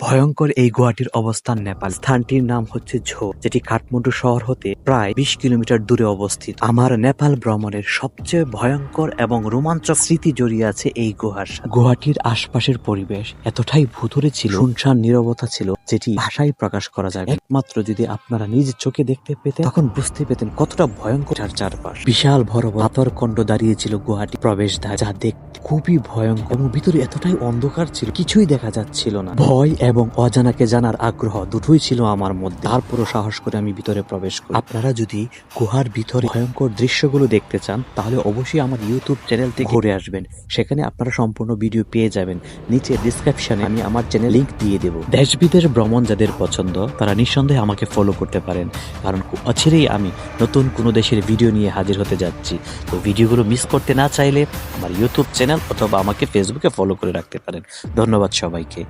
ভয়ঙ্কর এই গুহাটির অবস্থান নেপাল। স্থানটির নাম হচ্ছে ঝো, যেটি কাঠমান্ডু শহর হতে প্রায় বিশ কিলোমিটার দূরে অবস্থিত। আমার নেপাল ভ্রমণের সবচেয়ে ভয়ঙ্কর এবং রোমাঞ্চক স্মৃতি জড়িয়ে আছে এই গুহার গুহাটির আশপাশের পরিবেশ এতটাই ভুতুরে ছিল, শুনশান নীরবতা ছিল, যেটি ভাষায় প্রকাশ করা যায়। একমাত্র যদি আপনারা নিজ চোখে দেখতে পেতেন, তখন বুঝতে পেতেন কতটা ভয়ঙ্কর চারপাশ। বিশাল বড় পাথর খণ্ড দাঁড়িয়েছিল গুহাটি প্রবেশদ্বার, যা দেখতে খুবই ভয়ঙ্কর। এবং ভিতরে এতটাই অন্ধকার ছিল, কিছুই দেখা যাচ্ছিল না। ভয় এবং অজানাকে জানার আগ্রহ দুটোই ছিল আমার মধ্যে। তারপরও সাহস করে আমি ভিতরে প্রবেশ করি। আপনারা যদি গুহার ভিতরে ভয়ঙ্কর দৃশ্যগুলো দেখতে চান, তাহলে অবশ্যই আমার ইউটিউব চ্যানেল থেকে ঘুরে আসবেন। সেখানে আপনারা সম্পূর্ণ ভিডিও পেয়ে যাবেন। নিচে ডিসক্রিপশনে আমি আমার চ্যানেল লিংক দিয়ে দেবো। দেশ বিদেশ ভ্রমণ যাদের পছন্দ, তারা নিঃসন্দেহে আমাকে ফলো করতে পারেন। কারণ অচিরেই আমি নতুন কোনো দেশের ভিডিও নিয়ে হাজির হতে যাচ্ছি। তো ভিডিওগুলো মিস করতে না চাইলে আমার ইউটিউব চ্যানেল অথবা আমাকে ফেসবুকে ফলো করে রাখতে পারেন। ধন্যবাদ সবাইকে।